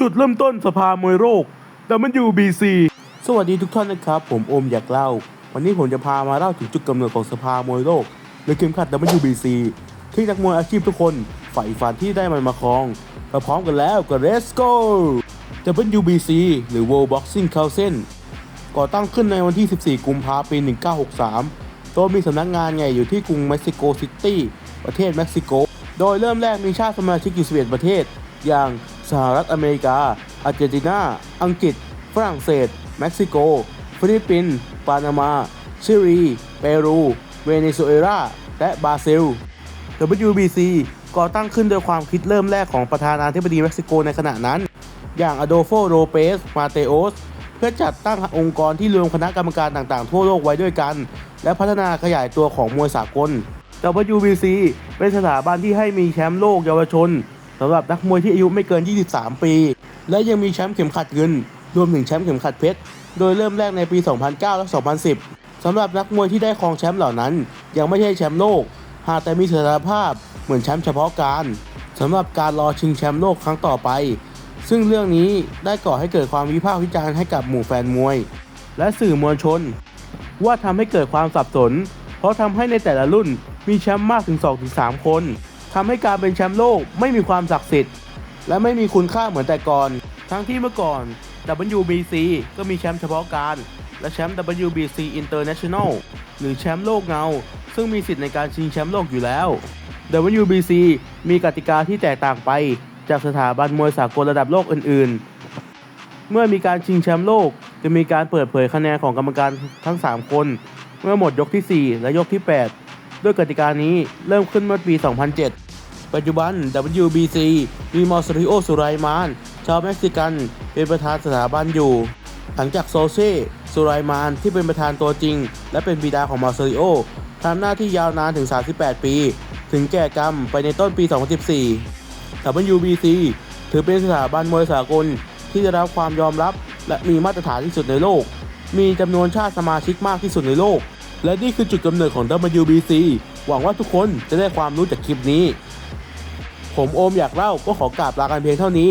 จุดเริ่มต้นสภามวยโลก WBC สวัสดีทุกท่านนะครับ ผมโอมอยากเล่า วันนี้ผมจะพามาเล่าถึงจุดกำเนิดของสภามวยโลกหรือเข็มขัด WBC ที่นักมวยอาชีพทุกคนใฝ่ฝันที่ได้มันมาครองมาพร้อมกันแล้วก็ Let's go WBC หรือ World Boxing Council ก่อตั้งขึ้นในวันที่ 14 กุมภาพันธ์ปี1963 โดยมีสำนักงานใหญ่อยู่ที่กรุงเม็กซิโกซิตี้ ประเทศเม็กซิโก โดยเริ่มแรกมีชาติสมาชิกอยู่ 11 ประเทศ อย่าง สหรัฐอเมริกา อาร์เจนตินา อังกฤษ ฝรั่งเศส เม็กซิโก ฟิลิปปินส์ ปานามา ชิลี เปรู เวเนซุเอลา และบราซิล WBC ก่อตั้งขึ้นโดยความคิดเริ่มแรกของประธานาธิบดีเม็กซิโกในขณะนั้น อย่างอโดโฟโรเปส มาเตโอส เพื่อจัดตั้งองค์กรที่รวมคณะกรรมการต่างๆ ทั่วโลกไว้ด้วยกัน และพัฒนาขยายตัวของมวยสากล WBC เป็นสถาบันที่ให้มีแชมป์โลกเยาวชน สำหรับนักมวยที่อายุไม่เกิน 23 ปี และยังมีแชมป์เข็มขัดเงิน รวมถึงแชมป์เข็มขัดเพชร โดยเริ่มแรกในปี 2009 และ 2010 สำหรับนักมวยที่ได้ครองแชมป์เหล่านั้น ยังไม่ใช่แชมป์โลก หากแต่มีศักยภาพเหมือนแชมป์เฉพาะการสำหรับการรอชิงแชมป์โลกครั้งต่อไป ซึ่งเรื่องนี้ได้ก่อให้เกิดความวิพากษ์วิจารณ์ให้กับหมู่แฟนมวย และสื่อมวลชน ว่าทำให้เกิดความสับสน เพราะทำให้ในแต่ละรุ่นมีแชมป์มากถึง 2-3 คน ทำให้การเป็นแชมป์โลกไม่มีความศักดิ์สิทธิ์ และไม่มีคุณค่าเหมือนแต่ก่อน ทั้งที่เมื่อก่อน WBC ก็มีแชมป์เฉพาะการ และแชมป์ WBC International หรือแชมป์โลกเงา ซึ่งมีสิทธิ์ในการชิงแชมป์โลกอยู่แล้ว WBC มีกติกาที่แตกต่างไปจากสถาบันมวยสากลระดับโลกอื่น ๆ เมื่อมีการชิงแชมป์โลกจะมีการเปิดเผยคะแนนของกรรมการทั้ง 3 คน เมื่อหมดยกที่ 4 และยกที่ 8 ด้วยกติกานี้เริ่มขึ้นเมื่อปี 2007 ปัจจุบัน WBC มีมอร์ซาริโอสุไรมาน ชาวเม็กซิกัน เป็นประธานสถาบันอยู่ หลังจากโซเซสุไรมานที่เป็นประธานตัวจริง และเป็นบิดาของมอร์ซาริโอทำหน้าที่ยาวนานถึง 38 ปี ถึงแก่กรรมไปในต้นปี 2014 WBC ถือเป็นสถาบันมวยสากลที่ได้รับความยอมรับ และมีมาตรฐานที่สุดในโลก มีจำนวนชาติสมาชิกมากที่สุดในโลก และนี่คือจุดกำเนิดของ WBC หวังว่าทุกคนจะได้ความรู้จากคลิปนี้ ผมโอมอยากเล่าก็ขอกราบลากันเพียงเท่านี้